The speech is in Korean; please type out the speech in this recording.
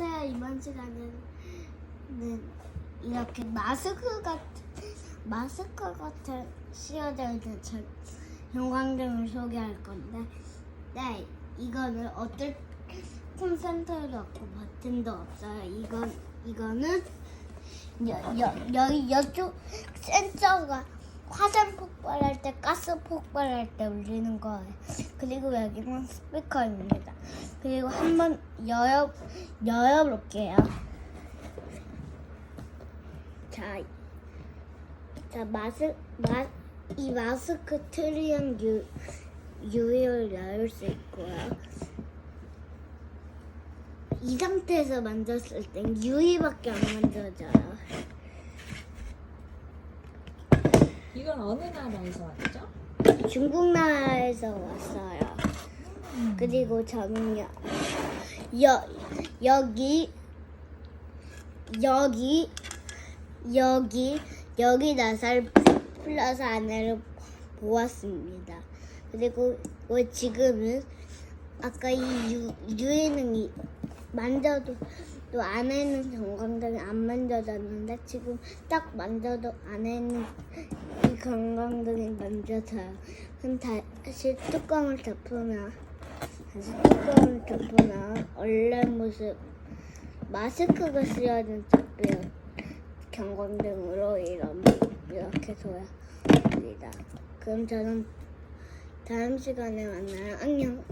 안녕하세요. 이번 시간에는 이렇게 마스크 같은 마스크 같은 씌워져 있는 전 형광등을 소개할 건데, 네 이거는 어떨 콘센트도 없고 버튼도 없어요. 이건 이거는 여기 여쪽 센서가 화산 폭발할 때, 가스 폭발할 때 울리는 거예요. 그리고 여기는 스피커입니다. 그리고 한번 열어, 열어볼게요. 자, 자, 마스, 마, 이 마스크 트리형 유, 유효를 열을 수 있고요. 이 상태에서 만졌을 땐 유리밖에 안 만져져요. 이건 어느 나라에서 왔죠? 중국 나라에서 왔어요. 그리고 저는요, 여, 여기, 여기, 여기, 여기 나사를 플러스 안에를 보았습니다. 그리고 어, 지금은 아까 이 유, 유에는 이, 만져도 또 안에는 전광등이 안 만져졌는데 지금 딱 만져도 안에는 이 건강등이 만져져요. 그럼 다시 뚜껑을 덮으면 뚜껑을 덮으면 원래 모습 마스크가 쓰여진 덮여 경광등으로 이런 이렇게 보여집니다. 그럼 저는 다음 시간에 만나요. 안녕.